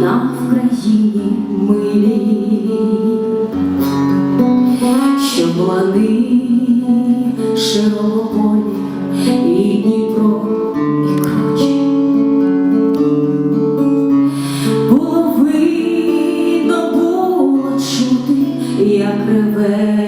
На в милі, що плани широполі і Дніпро і кручі. Було було чути, як реве.